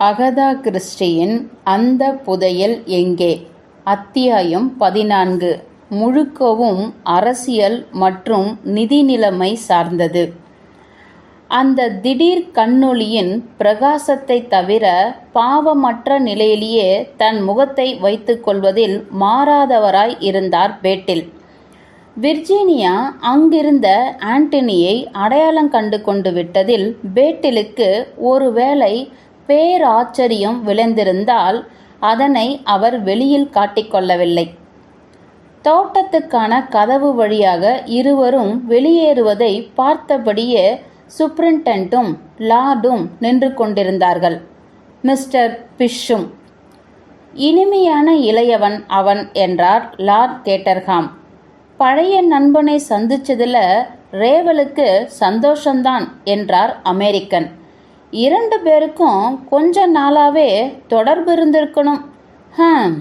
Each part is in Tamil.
அகதா கிறிஸ்டியின் அந்த புதையல் எங்கே? அத்தியாயம் பதினான்கு. முழுக்கவும் அரசியல் மற்றும் நிதி நிலைமை சார்ந்தது. அந்த திடீர் கண்ணொளியின் பிரகாசத்தை தவிர பாவமற்ற நிலையிலேயே தன் முகத்தை வைத்துக்கொள்வதில் மாறாதவராய் இருந்தார் பேட்டில். விர்ஜீனியா அங்கிருந்த ஆண்டனியை அடையாளம் கண்டு கொண்டு விட்டதில் பேட்டிலுக்கு ஒருவேளை பேராச்சரியம் விளைந்திருந்தால் அதனை அவர் வெளியில் காட்டிக்கொள்ளவில்லை தோட்டத்துக்கான கதவு வழியாக இருவரும் வெளியேறுவதை பார்த்தபடியே சுப்ரிண்டென்ட்டும் லார்டும் நின்று கொண்டிருந்தார்கள். மிஸ்டர் பிஷ்ஷும் இனிமையான இளையவன் அவன் என்றார் லார்ட் கேட்டர்ஹாம். பழைய நண்பனை சந்திச்சதில் ரேவலுக்கு சந்தோஷந்தான் என்றார் அமெரிக்கன். இரண்டு பேருக்கும் கொஞ்ச நாளாவே தொடர்பு இருந்திருக்கணும். ஹம்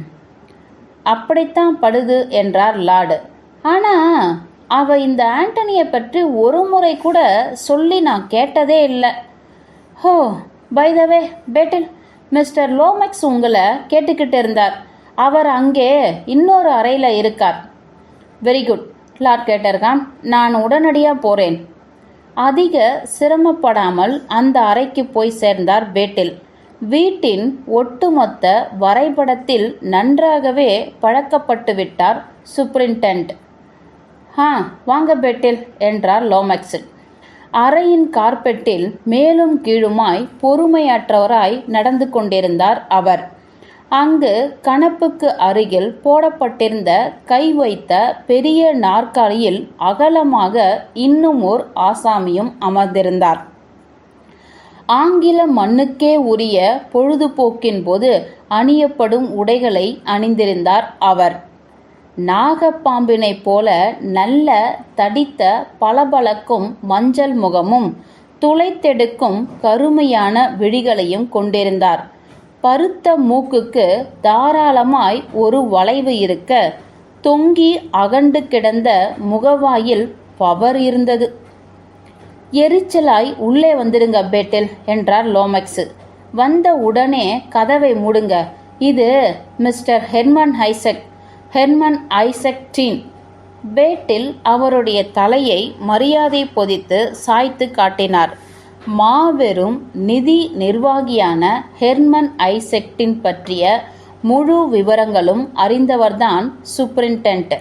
அப்படித்தான் படுது என்றார் லார்டு. ஆனா அவ இந்த ஆண்டனியை பற்றி ஒரு முறை கூட சொல்லி நான் கேட்டதே இல்லை. ஹோ பைதவே பேட்டில் மிஸ்டர் லோமெக்ஸ் உங்களை கேட்டுக்கிட்டு இருந்தார். அவர் அங்கே இன்னொரு அறையில் இருக்கார். வெரி குட் லார்ட் கேட்டர்கான் நான் உடனடியாக போகிறேன் அதிக சிரமப்படாமல் அந்த அறைக்கு போய் சேர்ந்தார் பேட்டில் வீட்டின் ஒட்டுமொத்த வரைபடத்தில் நன்றாகவே பழக்கப்பட்டு விட்டார் சுப்ரிண்டென்ட் ஹா வாங்க பெட்டில் என்றார் லோமெக்ஸில் அறையின் கார்பெட்டில் மேலும் கீழுமாய் பொறுமையற்றவராய் நடந்து கொண்டிருந்தார் அவர். அங்கு கணப்புக்கு அருகில் போடப்பட்டிருந்த கை வைத்த பெரிய நாற்காலியில் அகலமாக இன்னும் ஓர் ஆசாமியும் அமர்ந்திருந்தார். ஆங்கில மண்ணுக்கே உரிய பொழுதுபோக்கின் போது அணியப்படும் உடைகளை அணிந்திருந்தார் அவர். நாகப்பாம்பினைப் போல நல்ல தடித்த பளபளக்கும் மஞ்சள் முகமும் துளைத்தெடுக்கும் கருமையான விழிகளையும் கொண்டிருந்தார். பருத்த மூக்குக்கு தாராளமாய் ஒரு வளைவு இருக்க தொங்கி அகண்டு கிடந்த முகவாயில் பவர் இருந்தது. எரிச்சலாய் உள்ளே வந்துடுங்க பேட்டில் என்றார் லோமெக்ஸ். வந்த உடனே கதவை மூடுங்க. இது mister Herman Isaac Herman Isaac Dean. Battle அவருடைய தலையை மரியாதை பொதித்து சாய்த்து காட்டினார். மாபெரும் நிதி நிர்வாகியான ஹெர்மன் ஐசெக்டின் பற்றிய முழு விவரங்களும் அறிந்தவர்தான் சூப்பரிண்டென்ட்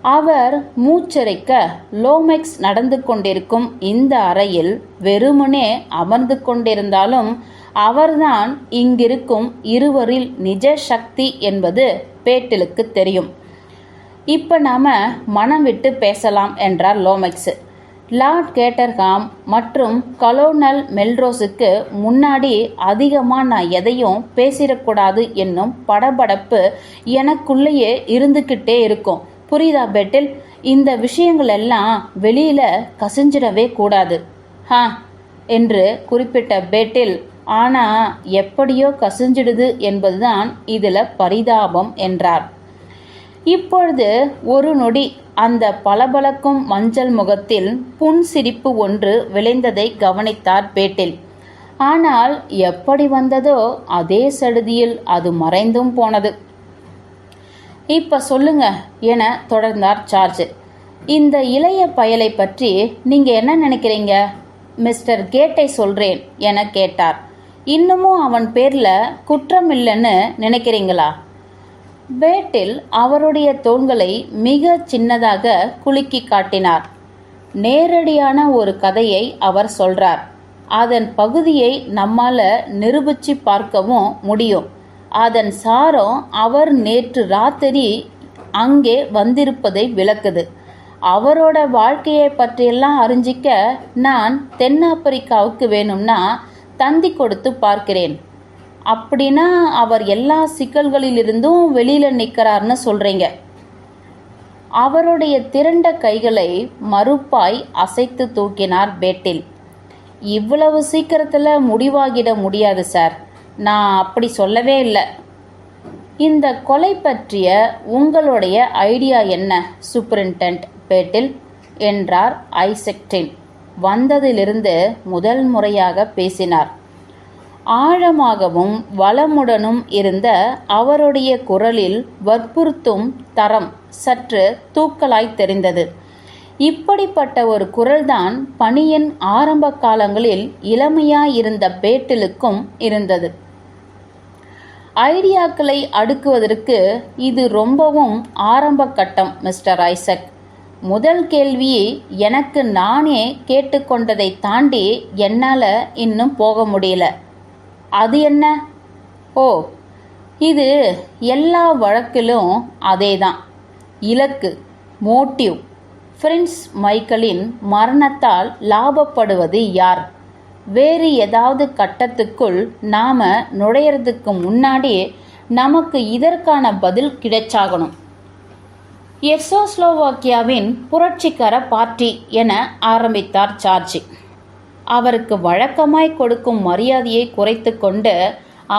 அவர் மூச்சரிக்க லோமெக்ஸ் நடந்து கொண்டிருக்கும் இந்த அறையில் வெறுமனே அமர்ந்து கொண்டிருந்தாலும் அவர்தான் இங்கிருக்கும் இருவரில் நிஜ சக்தி என்பது பேட்டிலுக்கு தெரியும். இப்போ நாம மனம் விட்டு பேசலாம் என்றார் லோமெக்ஸ். லார்ட் கேட்டர்ஹாம் மற்றும் கலோனல் மெல்ரோஸுக்கு முன்னாடி அதிகமாக நான் எதையும் பேசிடக்கூடாது என்னும் படபடப்பு எனக்குள்ளேயே இருந்துக்கிட்டே இருக்கும். புரியுதா பெட்டில்? இந்த விஷயங்கள் எல்லாம் வெளியில கசிஞ்சிடவே கூடாது. ஹா என்று குறிப்பிட்ட பேட்டில் ஆனா எப்படியோ கசிஞ்சிடுது என்பதுதான் இதுல பரிதாபம் என்றார். இப்பொழுது ஒரு நொடி அந்த பளபளக்கும் மஞ்சள் முகத்தில் புன் சிரிப்பு ஒன்று விளைந்ததை கவனித்தார் பேட்டில். ஆனால் எப்படி வந்ததோ அதே சடுதியில் அது மறைந்தும் போனது. இப்ப சொல்லுங்க என தொடர்ந்தார் சார்ஜ். இந்த இளைய பயலை பற்றி நீங்க என்ன நினைக்கிறீங்க? மிஸ்டர் கேட்டை சொல்றேன் என கேட்டார். இன்னமும் அவன் பேர்ல குற்றம் இல்லைன்னு நினைக்கிறீங்களா? பேட்டில் அவருடைய தோள்களை மிக சின்னதாக குலுக்கி காட்டினார். நேரடியான ஒரு கதையை அவர் சொல்றார். அதன் பகுதியை நம்மால நிரூபிச்சு பார்க்கவும் முடியும். அதன் சாரம் அவர் நேற்று ராத்திரி அங்கே வந்திருப்பதை விளக்குது. அவரோட வாழ்க்கையை பற்றியெல்லாம் அறிஞ்சிக்க நான் தென்னாப்பிரிக்காவுக்கு வேணும்னா தந்தி கொடுத்து பார்க்கிறேன். அப்படின்னா அவர் எல்லா சிக்கல்களிலிருந்தும் வெளியில் நிற்கிறார்னு சொல்கிறீங்க அவருடைய திரண்ட கைகளை மறுப்பாய் அசைத்து தூக்கினார் பேட்டில். இவ்வளவு சீக்கிரத்தில் முடிவாகிட முடியாது சார். நான் அப்படி சொல்லவே இல்லை. இந்த கொலை பற்றிய உங்களுடைய ஐடியா என்ன சூப்பரிண்டென்ட் பேட்டில்? என்றார் ஐசெக்டின். வந்ததிலிருந்து முதல் முறையாக பேசினார். ஆழமாகவும் வளமுடனும் இருந்த அவருடைய குரலில் வற்புறுத்தும் தரம் சற்று தூக்கலாய் தெரிந்தது. இப்படிப்பட்ட ஒரு குரல்தான் பணியின் ஆரம்ப காலங்களில் இளமையாயிருந்த பேட்டிலுக்கும் இருந்தது. ஐடியாக்களை அடுக்குவதற்கு இது ரொம்பவும் ஆரம்ப கட்டம் மிஸ்டர் ஐசக். முதல் கேள்வியை எனக்கு நானே கேட்டுக்கொண்டதை தாண்டி என்னால் இன்னும் போக முடியல. அது என்ன? ஓ இது எல்லா வழக்கிலும் அதே தான் இலக்கு மோட்டிவ். பிரின்ஸ் மைக்கேலின் மரணத்தால் லாபப்படுவது யார்? வேறு ஏதாவது கட்டத்துக்குள் நாம் நுழையிறதுக்கு முன்னாடி நமக்கு இதற்கான பதில் கிடைச்சாகணும். எசோஸ்லோவாக்கியாவின் புரட்சிகர பார்ட்டி என ஆரம்பித்தார் சார்ஜி. அவருக்கு வழக்கமாய் கொடுக்கும் மரியாதையை குறைத்து கொண்டு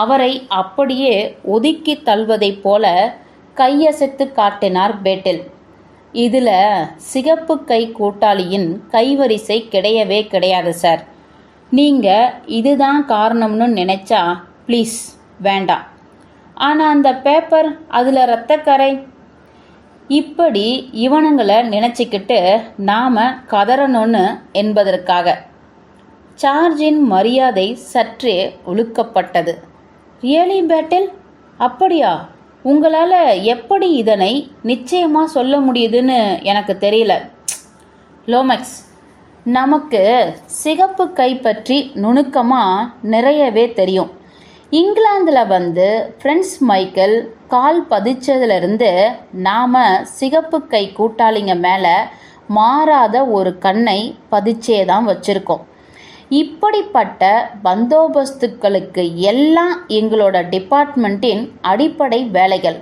அவரை அப்படியே ஒதுக்கி தள்வதைப் போல கையசைத்து காட்டினார் பேட்டில். இதில் சிகப்பு கை கூட்டாளியின் கைவரிசை கிடையவே கிடையாது சார். நீங்கள் இதுதான் காரணம்னு நினச்சா ப்ளீஸ் வேண்டாம். ஆனால் அந்த பேப்பர் அதில் ரத்தக்கரை இப்படி இவனுங்களை நினச்சிக்கிட்டு நாம் கதறணும்னு என்பதற்காக. சார்ஜின் மரியாதை சற்றே ஒழுக்கப்பட்டது. ரியலி பேட்டில் அப்படியா? உங்களால் எப்படி இதனை நிச்சயமாக சொல்ல முடியுதுன்னு எனக்கு தெரியல. லோமக்ஸ் நமக்கு சிகப்பு கை பற்றி நுணுக்கமாக நிறையவே தெரியும். இங்கிலாந்தில் வந்து ஃப்ரெண்ட்ஸ் மைக்கேல் கால் பதிச்சதுலேருந்து நாம் சிகப்பு கை கூட்டாளிங்க மேலே மாறாத ஒரு கண்ணை பதிச்சே தான் வச்சுருக்கோம். இப்படிப்பட்ட பந்தோபஸ்துக்களுக்கு எல்லாம் எங்களோட டிபார்ட்மெண்ட்டின் அடிப்படை வேலைகள்.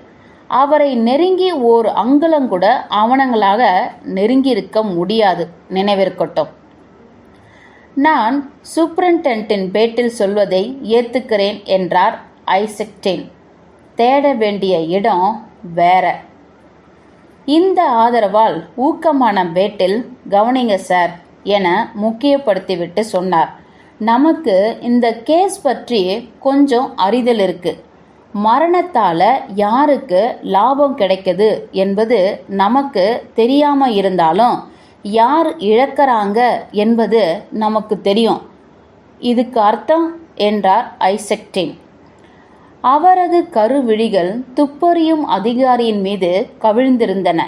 அவரை நெருங்கி ஓர் அங்குலங்கூட அவனங்களாக நெருங்கியிருக்க முடியாது நினைவிருக்கட்டும். நான் சூப்பரண்டென்ட்டின் பேட்டில் சொல்வதை ஏற்றுக்கிறேன் என்றார் ஐசெக்டேன் தேட வேண்டிய இடம் வேற. இந்த ஆதரவால் ஊக்கமான பேட்டில் கவனிங்க சார் என முக்கியப்படுத்திவிட்டு சொன்னார். நமக்கு இந்த கேஸ் பற்றி கொஞ்சம் அறிதல் இருக்கு. மரணத்தால் யாருக்கு லாபம் கிடைக்குது என்பது நமக்கு தெரியாமல் இருந்தாலும் யார் இழக்கிறாங்க என்பது நமக்கு தெரியும். இதுக்கு அர்த்தம் என்றார் ஐசெக்டின் அவரது கருவிழிகள் துப்பறியும் அதிகாரியின் மீது கவிழ்ந்திருந்தன.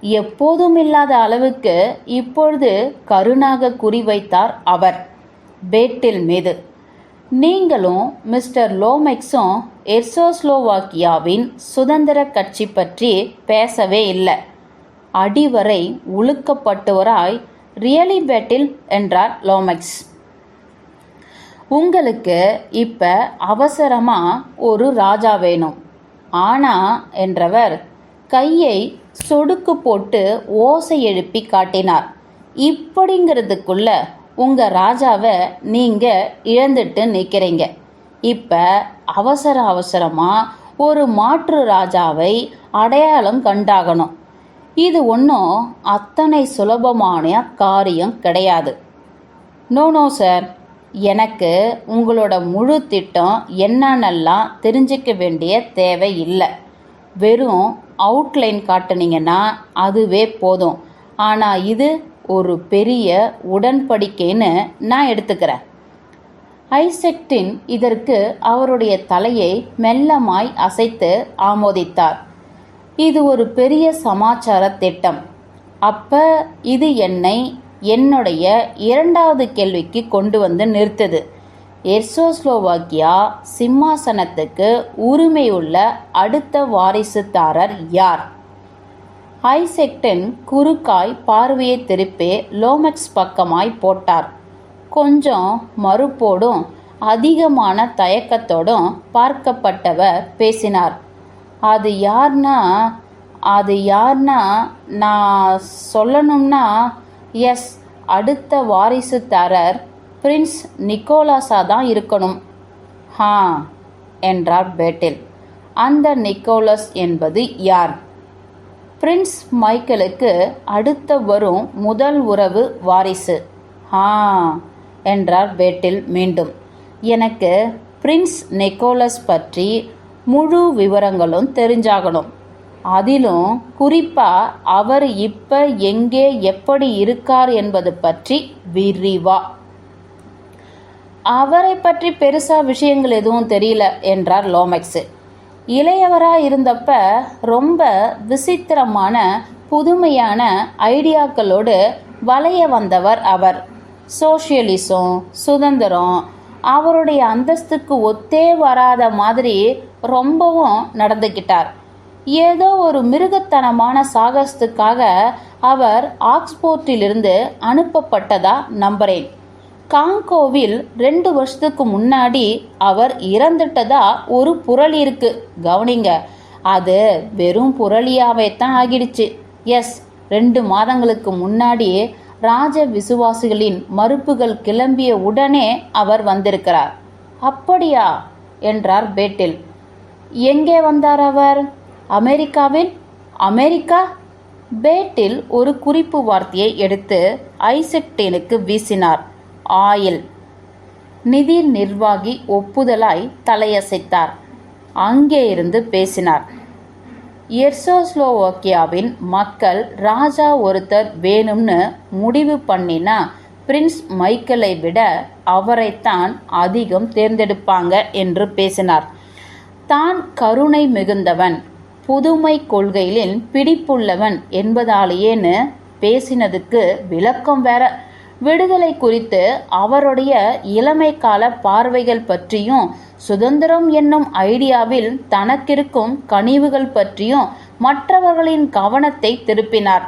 எப்போதும் இல்லாத அளவுக்கு இப்பொழுது கருணாக குறிவைத்தார் அவர் பேட்டில் மீது. நீங்களும் மிஸ்டர் லோமெக்ஸும் எர்சோஸ்லோவாக்கியாவின் சுதந்திர கட்சி பற்றி பேசவே இல்லை. அடிவரை உழுக்கப்பட்டவராய் ரியலி பேட்டில் என்றார் லோமெக்ஸ். உங்களுக்கு இப்போ அவசரமாக ஒரு ராஜா வேணும். ஆனா என்றவர் கையை சொடுக்கு போட்டு ஓசை எழுப்பி காட்டினார். இப்படிங்கிறதுக்குள்ள உங்கள் ராஜாவை நீங்கள் இழந்துட்டு நிற்கிறீங்க இப்போ அவசர அவசரமாக ஒரு மாற்று ராஜாவை அடையாளம் கண்டாகணும். இது ஒன்றும் அத்தனை சுலபமான காரியம் கிடையாது. No no sir. எனக்கு உங்களோட முழு திட்டம் என்னன்னெல்லாம் தெரிஞ்சிக்க வேண்டிய தேவை இல்லை. வெறும் அவுட்லைன் காட்டுனீங்கன்னா அதுவே போதும். ஆனால் இது ஒரு பெரிய உடன்படிக்கைன்னு நான் எடுத்துக்கிறேன். ஐசெக்டின் இதற்கு அவருடைய தலையை மெல்லமாய் அசைத்து ஆமோதித்தார். இது ஒரு பெரிய சமாச்சார திட்டம். அப்ப இது என்னை என்னுடைய இரண்டாவது கேள்விக்கு கொண்டு வந்து நிறுத்துது. எர்சோஸ்லோவாக்கியா சிம்மாசனத்துக்கு உரிமையுள்ள அடுத்த வாரிசுதாரர் யார்? ஐசெக்டன் குறுக்காய் பார்வையை திருப்பி லோமெக்ஸ் பக்கமாய் போட்டார். கொஞ்சம் மறுப்போடும் அதிகமான தயக்கத்தோடும் பார்க்கப்பட்டவர் பேசினார். அது யார்னா அது யார்னா நான் சொல்லணும்னா எஸ் அடுத்த வாரிசுதாரர் பிரின்ஸ் நிக்கோலாஸா தான் இருக்கணும். ஹா என்றார் பேட்டில். அந்த நிக்கோலஸ் என்பது யார்? பிரின்ஸ் மைக்கேலுக்கு அடுத்த வரும் முதல் உறவு வாரிசு. ஆ என்றார் பேட்டில் மீண்டும். எனக்கு பிரின்ஸ் நிக்கோலஸ் பற்றி முழு விவரங்களும் தெரிஞ்சாகணும். அதிலும் குறிப்பாக அவர் இப்போ எங்கே எப்படி இருக்கார் என்பது பற்றி விரிவா அவரை பற்றி பெருசாக விஷயங்கள் எதுவும் தெரியல என்றார் லோமெக்ஸு. இளையவராக இருந்தப்ப ரொம்ப விசித்திரமான புதுமையான ஐடியாக்களோடு வளைய வந்தவர் அவர். சோஷியலிசம் சுதந்திரம் அவருடைய அந்தஸ்துக்கு ஒத்தே வராத மாதிரி ரொம்பவும் நடந்துக்கிட்டார் ஏதோ ஒரு மிருகத்தனமான சாகசத்துக்காக அவர் ஆக்ஸ்போர்ட்டிலிருந்து அனுப்பப்பட்டதா நம்புகிறேன் காங்கோவில் ரெண்டு வருஷத்துக்கு முன்னாடி அவர் இறந்துட்டதா ஒரு புரளி இருக்கு. கவனிங்க அது வெறும் புரளியாவே தான் ஆகிடுச்சு. எஸ் ரெண்டு மாதங்களுக்கு முன்னாடி ராஜ விசுவாசிகளின் மறுப்புகள் கிளம்பிய உடனே அவர் வந்திருக்கிறார். அப்படியா? என்றார் பேட்டில். எங்கே வந்தார் அவர்? அமெரிக்காவில். அமெரிக்கா? பேட்டில் ஒரு குறிப்பு வார்த்தையை எடுத்து ஐசக்டேனுக்கு வீசினார். ஆயில். நிதி நிர்வாகி ஒப்புதலாய் தலையசைத்தார். அங்கே இருந்து பேசினார். எர்சோஸ்லோவோக்கியாவின் மக்கள் ராஜா ஒருத்தர் வேணும்னு முடிவு பண்ணினா பிரின்ஸ் மைக்கேலை விட அவரைத்தான் அதிகம் தேர்ந்தெடுப்பாங்க என்று பேசினார். தான் கருணை மிகுந்தவன் புதுமை கொள்கைகளில் பிடிப்புள்ளவன் என்பதாலேயேன்னு பேசினதுக்கு விளக்கம் வேற விடுதலை குறித்து அவருடைய இளமை கால பார்வைகள் பற்றியும் சுதந்திரம் என்னும் ஐடியாவில் தனக்கிருக்கும் கனிவுகள் பற்றியும் மற்றவர்களின் கவனத்தை திருப்பினார்.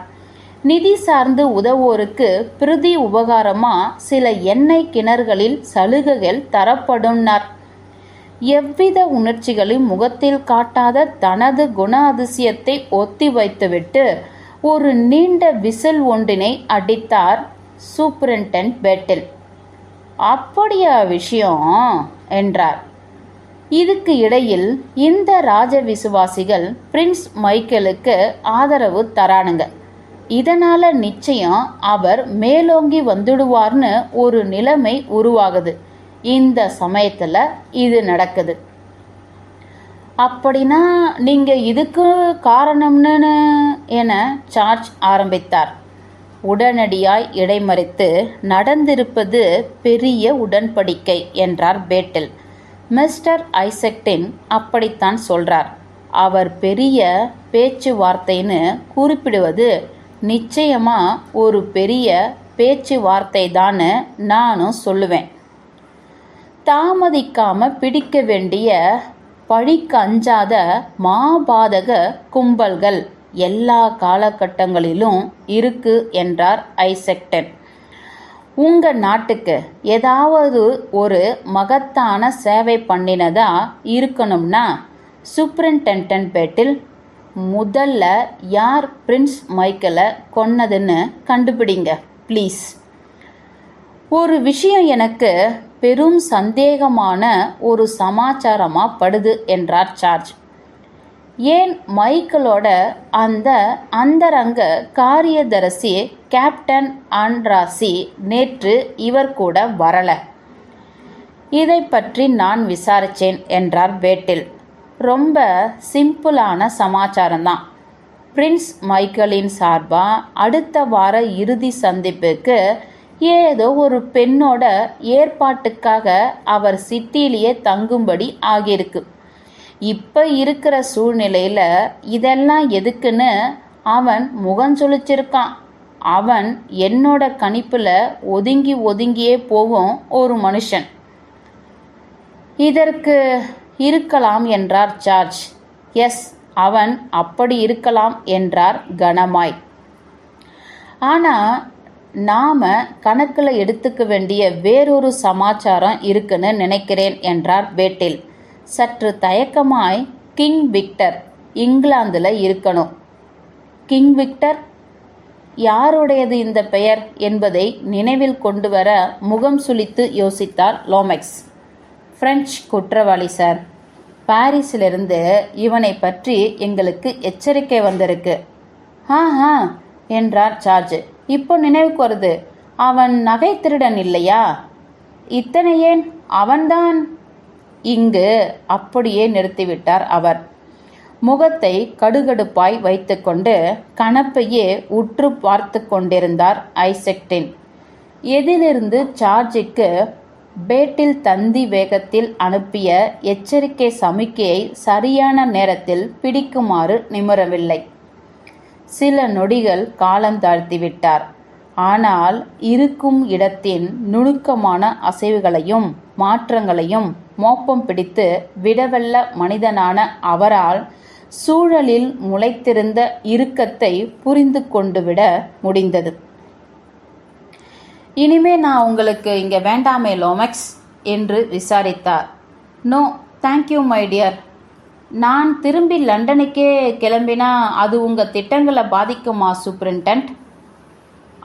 நிதி சார்ந்து உதவோருக்கு பிரதி உபகாரமா சில எண்ணெய் கிணறுகளில் சலுகைகள் தரப்படும்னார். எவ்வித உணர்ச்சிகளையும் முகத்தில் காட்டாத தனது குண அதிசயத்தை ஒத்தி வைத்துவிட்டு ஒரு நீண்ட விசில் ஒன்றினை அடித்தார் சூப்பரிண்டென்ட் பெட்டில். அப்படியா விஷயம் என்றார். இதுக்கு இடையில் இந்த ராஜ விசுவாசிகள் பிரின்ஸ் மைக்கேலுக்கு ஆதரவு தரானுங்க. இதனால நிச்சயம் அவர் மேலோங்கி வந்துடுவார்னு ஒரு நிலைமை உருவாகுது. இந்த சமயத்தில் இது நடக்குது. அப்படின்னா நீங்கள் இதுக்கு காரணம்னு என சார்ஜ் ஆரம்பித்தார். உடனடியாய் இடைமறித்து நடந்திருப்பது பெரிய உடன்படிக்கை என்றார் பேட்டில். மிஸ்டர் ஐசக்டின் அப்படித்தான் சொல்றார். அவர் பெரிய பேச்சுவார்த்தைன்னு குறிப்பிடுவது நிச்சயமா ஒரு பெரிய பேச்சுவார்த்தை தான் நானும் சொல்லுவேன். தாமதிக்காம பிடிக்க வேண்டிய பழிக்கு அஞ்சாத மாபாதக கும்பல்கள் எல்லா காலகட்டங்களிலும் இருக்கு என்றார் ஐசெக்டன் உங்க நாட்டுக்கு ஏதாவது ஒரு மகத்தான சேவை பண்ணினதா இருக்கணும்னா சூப்பரிண்டென்டன்ட் பேட்டில் முதல்ல யார் பிரின்ஸ் மைக்கேலை கொன்னதுன்னு கண்டுபிடிங்க ப்ளீஸ். ஒரு விஷயம் எனக்கு பெரும் சந்தேகமான ஒரு சமாச்சாரமாக படுது என்றார் சார்ஜ். ஏன் மைக்கேலோட அந்த அந்தரங்க காரியதரிசி கேப்டன் ஆண்ட்ராசி நேற்று இவர் கூட வரல? இதை பற்றி நான் விசாரித்தேன் என்றார் பேட்டில் ரொம்ப சிம்பிளான சமாச்சாரம் தான் பிரின்ஸ் மைக்கேலின் சார்பாக அடுத்த வார இறுதி சந்திப்புக்கு ஏதோ ஒரு பெண்ணோட ஏற்பாட்டுக்காக அவர் சிட்டிலேயே தங்கும்படி ஆகியிருக்கு. இப்போ இருக்கிற சூழ்நிலையில் இதெல்லாம் எதுக்குன்னு அவன் முகஞ்சொலிச்சிருக்கான் அவன் என்னோட கணிப்பில் ஒதுங்கி ஒதுங்கியே போகும் ஒரு மனுஷன். இதற்கு இருக்கலாம் என்றார் ஜார்ஜ் எஸ் அவன் அப்படி இருக்கலாம் என்றார் கனமாய். ஆனால் நாம் கணக்கில் எடுத்துக்க வேண்டிய வேறொரு சமாச்சாரம் இருக்குன்னு நினைக்கிறேன் என்றார் பேட்டில் சற்று தயக்கமாய் கிங் விக்டர் இங்கிலாந்தில் இருக்கணும். கிங் விக்டர் யாருடையது இந்த பெயர் என்பதை நினைவில் கொண்டு வர முகம் சுளித்து யோசித்தார் லோமெக்ஸ். பிரெஞ்சு குற்றவாளி சார். பாரிஸிலிருந்து இவனை பற்றி எங்களுக்கு எச்சரிக்கை வந்திருக்கு. ஆ ஆ என்றார் சார்ஜ். இப்போ நினைவுக்கு வருது அவன் நகை திருடன் இல்லையா? இத்தனை ஏன்? அவன்தான். இங்கு அப்படியே நிறுத்திவிட்டார் அவர். முகத்தை கடுகடுப்பாய் வைத்துக்கொண்டு கணப்பையே உற்று பார்த்து கொண்டிருந்தார் ஐசெக்டின். எதிலிருந்து சார்ஜுக்கு பேட்டில் தந்தி வேகத்தில் அனுப்பிய எச்சரிக்கை சமிக்கையை சரியான நேரத்தில் பிடிக்குமாறு நிமிரவில்லை. சில நொடிகள் காலம் தாழ்த்திவிட்டார். ஆனால் இருக்கும் இடத்தின் நுணுக்கமான அசைவுகளையும் மாற்றங்களையும் மோப்பம் பிடித்து விடவல்ல மனிதனான அவரால் சூழலில் முளைத்திருந்த இறுக்கத்தை புரிந்து கொண்டுவிட முடிந்தது. இனிமே நான் உங்களுக்கு இங்கே வேண்டாமே லோமெக்ஸ் என்று விசாரித்தார். நோ தேங்க்யூ மை டியர் நான் திரும்பி லண்டனுக்கே கிளம்பினா அது உங்கள் திட்டங்களை பாதிக்குமா சூப்பரிண்டன்ட்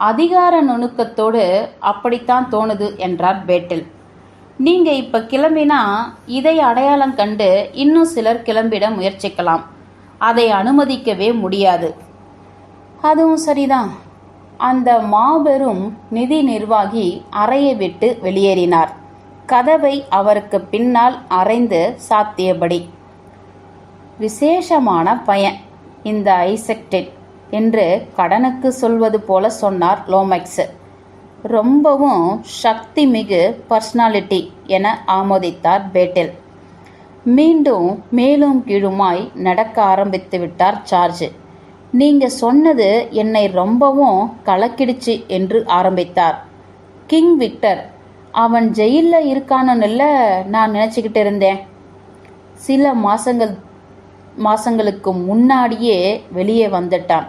அதிகார நுணுக்கத்தோடு அப்படித்தான் தோணுது என்றார் பேட்டில். நீங்கள் இப்போ கிளம்பினா இதை அடையாளம் கண்டு இன்னும் சிலர் கிளம்பிட முயற்சிக்கலாம். அதை அனுமதிக்கவே முடியாது. அதுவும் சரிதான். அந்த மாபெரும் நிதி நிர்வாகி அறையை விட்டு வெளியேறினார். கதவை அவருக்கு பின்னால் அரைந்து சாத்தியபடி. விசேஷமான பையன் இந்த ஐசெக்டெட் என்று கடனுக்கு சொல்வது போல சொன்னார் லோமெக்ஸு. ரொம்பவும் சக்தி மிகு பர்சனாலிட்டி என ஆமோதித்தார் பேட்டில். மீண்டும் மேலும் கீழுமாய் நடக்க ஆரம்பித்து விட்டார் சார்ஜ். நீங்க சொன்னது என்னை ரொம்பவும் கலக்கிடுச்சு என்று ஆரம்பித்தார். கிங் விக்டர் அவன் ஜெயிலில் இருக்கானுன்னுல நான் நினச்சிக்கிட்டு இருந்தேன். சில மாசங்கள் மாசங்களுக்கு முன்னாடியே வெளியே வந்துட்டான்.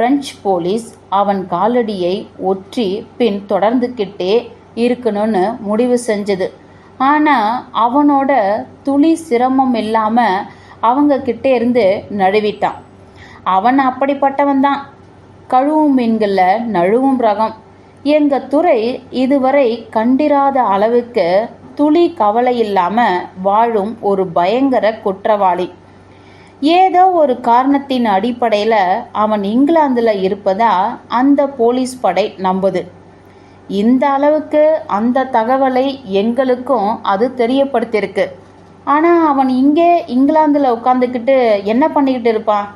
பிரெஞ்சு போலீஸ் அவன் காலடியை ஒற்றி பின் தொடர்ந்துக்கிட்டே இருக்கணும்னு முடிவு செஞ்சது. ஆனால் அவனோட துளி சிரமம் இல்லாமல் அவங்க கிட்டே இருந்து நழுவிட்டான். அவன் அப்படிப்பட்டவன் தான். கழுவும் மீன்களில் நழுவும் ரகம். எங்கள் துறை இதுவரை கண்டிராத அளவுக்கு துளி கவலை இல்லாமல் வாழும் ஒரு பயங்கர குற்றவாளி. ஏதோ ஒரு காரணத்தின் அடிப்படையில் அவன் இங்கிலாந்தில் இருப்பதா அந்த போலீஸ் படை நம்புது. இந்த அளவுக்கு அந்த தகவலை எங்களுக்கும் அது தெரியப்படுத்தியிருக்கு ஆனால் அவன் இங்கே இங்கிலாந்தில் உட்காந்துக்கிட்டு என்ன பண்ணிக்கிட்டு இருப்பான்?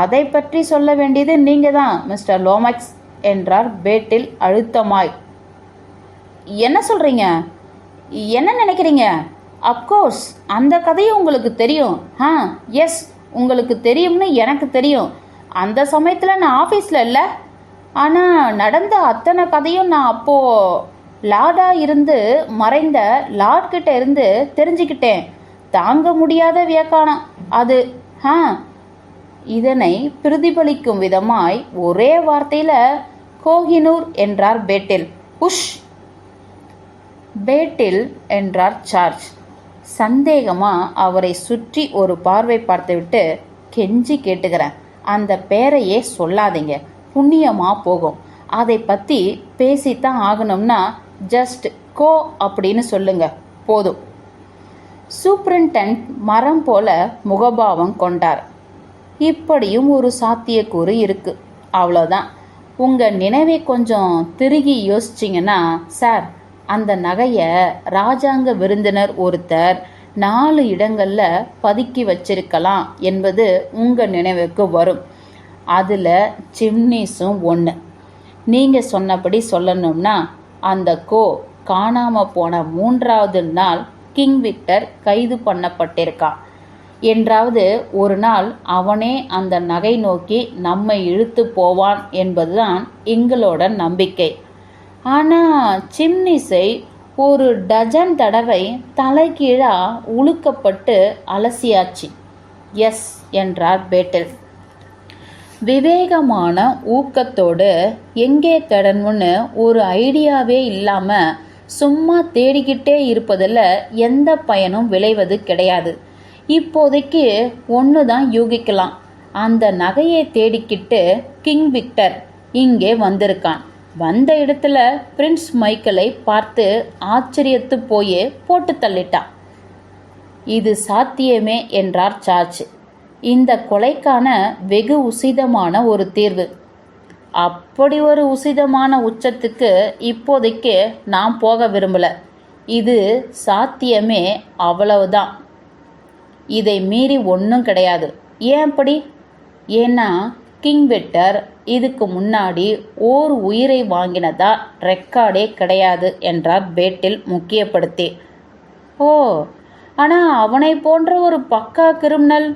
அதை பற்றி சொல்ல வேண்டியது நீங்கள் தான் மிஸ்டர் லோமக்ஸ் என்றார் பேட்டில் அழுத்தமாய். என்ன சொல்கிறீங்க என்ன நினைக்கிறீங்க? அப்கோர்ஸ் அந்த கதையும் உங்களுக்கு தெரியும். ஆ எஸ் உங்களுக்கு தெரியும்னு எனக்கு தெரியும். அந்த சமயத்தில் நான் ஆஃபீஸில் இல்லை. ஆனால் நடந்த அத்தனை கதையும் நான் அப்போது லார்டாக இருந்து மறைந்த லார்ட்கிட்ட இருந்து தெரிஞ்சுக்கிட்டேன். தாங்க முடியாத வியக்கானம் அது. ஆ இதனை பிரதிபலிக்கும் விதமாய் ஒரே வார்த்தையில் கோஹினூர் என்றார் பேட்டில். உஷ் பேட்டில் என்றார் சார்ஜ். சந்தேகமா அவரை சுற்றி ஒரு பார்வை பார்த்துவிட்டு கெஞ்சி கேட்டுக்கிறேன். அந்த பேரையே சொல்லாதீங்க. புண்ணியமா போகும். அதை பற்றி பேசித்தான் ஆகணும்னா ஜஸ்ட் கோ அப்படின்னு சொல்லுங்க. போதும். சூப்பரிண்டென்ட் மரம் போல முகபாவம் கொண்டார். இப்படியும் ஒரு சாத்தியக்கூறு இருக்கு. அவ்வளோதான் உங்கள் நினைவை கொஞ்சம் திருகி யோசிச்சிங்கன்னா சார் அந்த நகையை ராஜாங்க விருந்தினர் ஒருத்தர் நாலு இடங்களில் பதுக்கி வச்சிருக்கலாம் என்பது உங்கள் நினைவுக்கு வரும். அதில் சிம்னிஸும் ஒன்று நீங்கள் சொன்னபடி சொல்லணும்னா அந்த கோ காணாமல் போன மூன்றாவது நாள் கிங் விக்டர் கைது பண்ணப்பட்டிருக்கான். என்றாவது ஒரு நாள் அவனே அந்த நகை நோக்கி நம்மை இழுத்து போவான் என்பதுதான் எங்களோட நம்பிக்கை. ஆனால் சிம்னிஸை ஒரு டஜன் தடவை தலைகீழாக உழுக்கப்பட்டு அலசியாச்சு. எஸ் என்றார் பேட்டில். விவேகமான ஊக்கத்தோடு எங்கே தேடணும்னு ஒரு ஐடியாவே இல்லாமல் சும்மா தேடிக்கிட்டே இருப்பதில் எந்த பயனும் விளைவது கிடையாது. இப்போதைக்கு ஒன்று தான் யூகிக்கலாம். அந்த நகையை தேடிக்கிட்டு கிங் விக்டர் இங்கே வந்திருக்கான். வந்த இடத்துல பிரின்ஸ் மைக்கேலை பார்த்து ஆச்சரியத்து போய் போட்டு தள்ளிட்டான் இது சாத்தியமே என்றார் சார்ஜ். இந்த கொலைக்கான வெகு உசிதமான ஒரு தீர்வு. அப்படி ஒரு உசிதமான உச்சத்துக்கு இப்போதைக்கு நான் போக விரும்பல. இது சாத்தியமே அவ்வளவுதான். இதை மீறி ஒன்றும் கிடையாது. ஏன் அப்படி? ஏன்னா கிங் வெட்டர் இதுக்கு முன்னாடி ஓர் உயிரை வாங்கினதா ரெக்கார்டே கிடையாது என்றார் பேட்டில் முக்கியப்படுத்தி. ஓ ஆனால் அவனை போன்ற ஒரு பக்கா கிரிமினல்?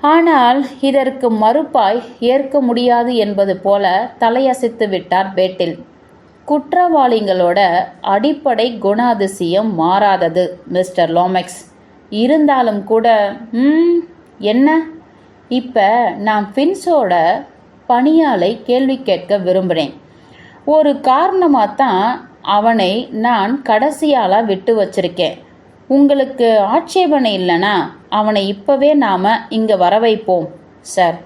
ஆனால் இதற்கு மறுப்பாய் ஏற்க முடியாது என்பது போல தலையசைத்து விட்டார் பேட்டில். குற்றவாளிகளோட அடிப்படை குணாதிசயம் மாறாதது மிஸ்டர் லோமெக்ஸ். இருந்தாலும் கூட ம் என்ன? இப்போ நான் ஃபின்ஸோட பணியாளை கேள்வி கேட்க விரும்புகிறேன் ஒரு காரணமாக தான் அவனை நான் கடைசியாளாக விட்டு வச்சிருக்கேன். உங்களுக்கு ஆட்சேபனை இல்லைனா அவனை இப்போவே நாம் இங்கே வர வைப்போம் சார்.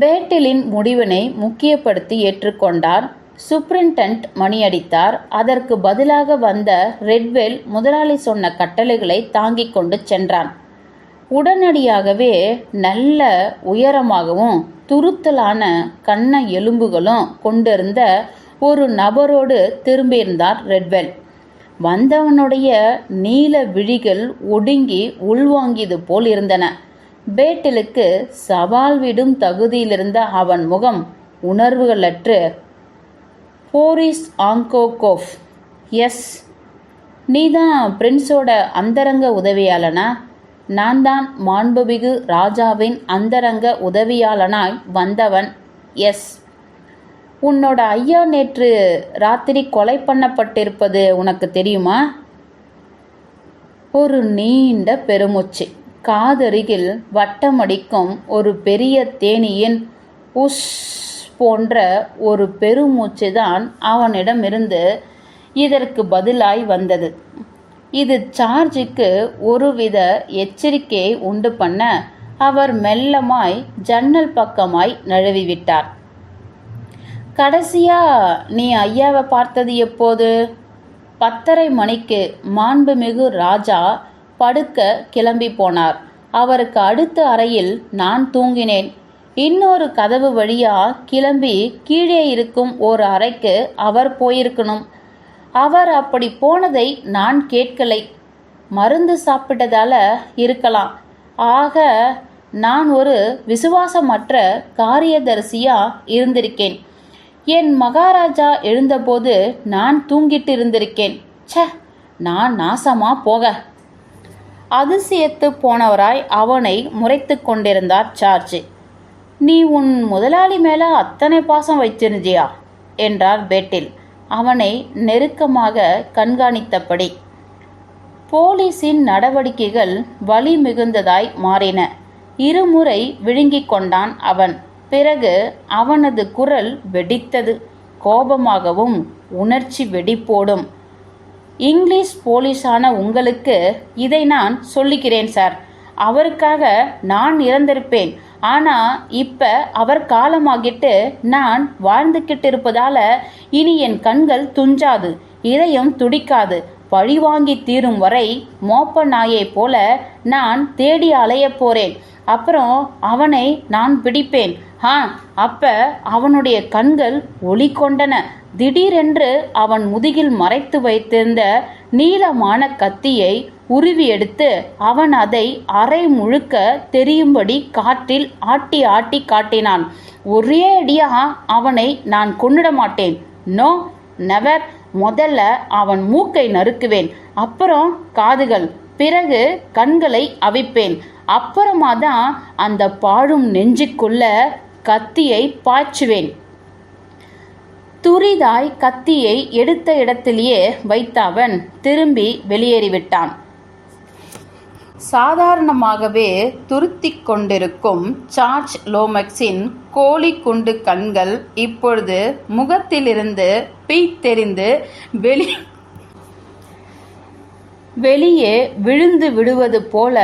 பேட்டிலின் முடிவினை முக்கியப்படுத்தி ஏற்றுக்கொண்டார். சூப்பரிண்டென்ட் மணியடித்தார். அதற்கு பதிலாக வந்த ரெட்வெல் முதலாளி சொன்ன கட்டளைகளை தாங்கிக் கொண்டு சென்றான். உடனடியாகவே நல்ல உயரமாகவும் துருத்தலான கண்ண எலும்புகளும் கொண்டிருந்த ஒரு நபரோடு திரும்பியிருந்தார் ரெட்வெல். வந்தவனுடைய நீல விழிகள் ஒடுங்கி உள்வாங்கியது போல் இருந்தன. பேட்டிலுக்கு சவால் விடும் தகுதியிலிருந்த அவன் முகம் உணர்வுகளற்று போரிஸ் ஆங்கோகோஃப் எஸ் நீதான் பிரின்ஸோட அந்தரங்க உதவியாளனா? நான் தான் மாண்புமிகு ராஜாவின் அந்தரங்க உதவியாளனாய் வந்தவன். எஸ். உன்னோட ஐயா நேற்று ராத்திரி கொலை பண்ணப்பட்டிருப்பது உனக்கு தெரியுமா? ஒரு நீண்ட பெருமூச்சு. காதருகில் வட்டமடிக்கும் ஒரு பெரிய தேனியின் உஷ் போன்ற ஒரு பெருமூச்சு தான் அவனிடமிருந்து இதற்கு பதிலாய் வந்தது. இது சார்ஜுக்கு ஒருவித எச்சரிக்கையை உண்டு பண்ண அவர் மெல்லமாய் ஜன்னல் பக்கமாய் நழுவிவிட்டார். கடைசியா நீ ஐயாவை பார்த்தது எப்போது? பத்தரை மணிக்கு மாண்புமிகு ராஜா படுக்க கிளம்பி போனார். அவருக்கு அடுத்த அறையில் நான் தூங்கினேன். இன்னொரு கதவு வழியா கிளம்பி கீழே இருக்கும் ஒரு அறைக்கு அவர் போயிருக்கணும். அவர் அப்படி போனதை நான் கேட்கலை. மருந்து சாப்பிட்டதால இருக்கலாம். ஆக நான் ஒரு விசுவாசமற்ற காரியதரிசியா இருந்திருக்கேன். என் மகாராஜா எழுந்தபோது நான் தூங்கிட்டு இருந்திருக்கேன் ச நான் நாசமா போக. அதிசயத்து போனவராய் அவனை முறைத்து கொண்டிருந்தார் சார்ஜ். நீ உன் முதலாளி மேல அத்தனை பாசம் வைத்திருந்தியா? என்றார் பேட்டில். அவனை நெருக்கமாக கண்காணித்தபடி. போலீஸின் நடவடிக்கைகள் வலி மிகுந்ததாய் மாறின. இருமுறை விழுங்கிக் கொண்டான் அவன். பிறகு அவனது குரல் வெடித்தது. கோபமாகவும் உணர்ச்சி வெடிப்போடும். இங்கிலீஷ் போலீஸான உங்களுக்கு இதை நான் சொல்லிக்கிறேன் சார். அவருக்காக நான் இறந்திருப்பேன். ஆனால் இப்போ அவர் காலமாகிட்டு நான் வாழ்ந்துக்கிட்டு இருப்பதால இனி என் கண்கள் துஞ்சாது இதயம் துடிக்காது. பழிவாங்கி தீரும் வரை மோப்ப நாயைப் போல நான் தேடி அலையப் போறேன். அப்புறம் அவனை நான் பிடிப்பேன். ஆ அப்ப அவனுடைய கண்கள் ஒளி கொண்டன திடீரென்று அவன் முதுகில் மறைத்து வைத்திருந்த நீளமான கத்தியை உருவி எடுத்து அவன் அதை அரை முழுக்க தெரியும்படி காற்றில் ஆட்டி ஆட்டி காட்டினான். ஒரே அடியா அவனை நான் கொன்னிட மாட்டேன். நோ நெவர் முதல்ல அவன் மூக்கை நறுக்குவேன். அப்புறம் காதுகள். பிறகு கண்களை அவிப்பேன். அப்புறமா தான் அந்த பாழும் நெஞ்சுக்குள்ள கத்தியை பாய்ச்சுவேன். துரிதாய் கத்தியை எடுத்த இடத்திலேயே வைத்தவன் திரும்பி வெளியேறிவிட்டான். சாதாரணமாகவே துருத்திக் கொண்டிருக்கும் சார்ஜ் லோமக்ஸின் கோழி குண்டு கண்கள் இப்பொழுது முகத்திலிருந்து பீத்தெறிந்து வெளி வெளியே விழுந்து விடுவது போல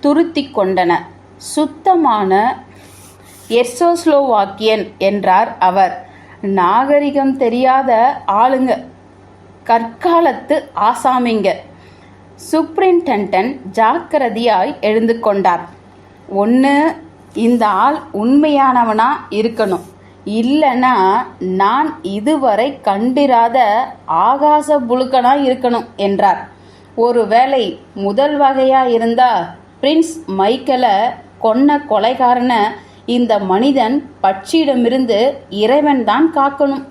துருத்தி கொண்டன. சுத்தமான எர்சோஸ்லோவாக்கியன் என்றார் அவர். நாகரிகம் தெரியாத ஆளுங்க. கற்காலத்து ஆசாமிங்க. சூப்ரிண்டன்டன் ஜாக்கிரதையாய் எழுந்து கொண்டார். ஒன்று இந்த ஆள் உண்மையானவனா இருக்கணும். இல்லைன்னா நான் இதுவரை கண்டிராத ஆகாச புழுக்கனா இருக்கணும் என்றார். ஒருவேளை முதல் வகையா இருந்தா பிரின்ஸ் மைக்கேலை கொன்ன கொலைகாரனை இந்த மனிதன் பட்சியிடமிருந்து இறைவன் தான் காக்கணும்.